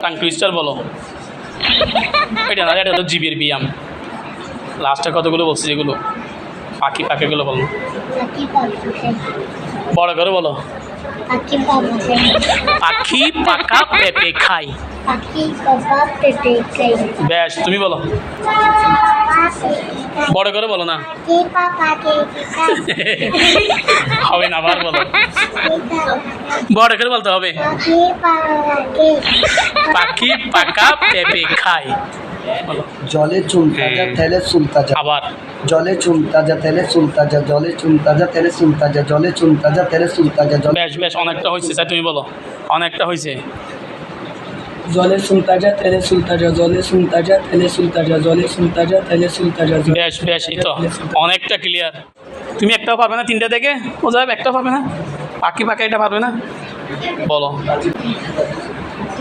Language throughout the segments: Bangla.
টাং টুইস্টার বলো। এটা না এটা তো জিবির ব্যায়াম। লাস্টে কতগুলো বলছি যেগুলো? পাখি পাখিগুলো বলো। বড় করে বলো। পাখি পাকা পেঁপে খাই। বেশ তুমি বলো। বড় করে বলো না। হবে না আবার বলো। বড় করে বলতে হবে। পাখি পাকা পেঁপে খাই জলে চুনতা তাজা তেলে চুলতা যা আবার। জলে চুনতা তাজা তেলে চুলতা যা জলে চুনতা তাজা তেলে চুলতা যা জলে চুনতা তাজা তেলে চুলতা যা জলে বেশ বেশ অনেকটা হয়েছে স্যার তুমি বলো। অনেকটা হয়েছে জলে সুলতা যা তেলে সুলতাজা জলে সুলতা যা তেলে সুলতাজা জলে সুলতা যা তেলে সুলতা যা জলে বেশ বেশ এই তো অনেকটা ক্লিয়ার তুমি একটাও পারবে না তিনটা থেকে? ও যাবে একটাও পারবে না? পাখি পাখি এটা পারবে না? বলো।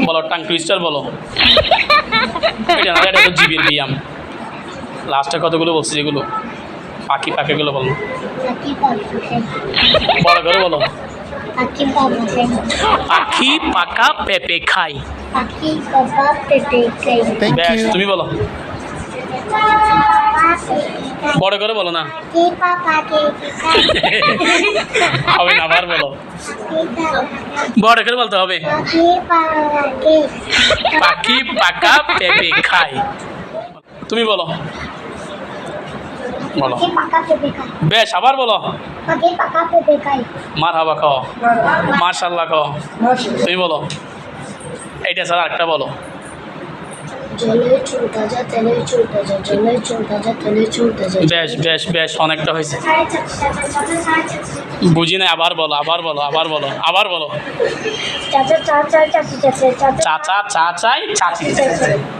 বলো টাং টুইস্টার বলো। এটা না এটা তো জিবির ব্যায়াম। লাস্টে কতগুলো বলছি যেগুলো? পাখি পাখিগুলো বলো। বড় করে বলো। পাখি পাকা পেঁপে পাখি খাই তুমি বলো। বড় করে বলো না। হবে না আবার বলো। বড় করে বলতে হবে। পাখি পাকা পেঁপে খাই তুমি বলো। বলো। বেশ আবার বলো। মার হাবা খাও। মার্শাল্লাহ খাও। তুমি বলো। এইটা স্যার আরেকটা বলো। বেশ বেশ বেশ অনেকটা হয়েছে। বুঝি নাই আবার বলো আবার বলো আবার বলো আবার বলো। চাচা চাচা চাচি চাচা চাচা। চাচা চা চাই চাচি চাচা।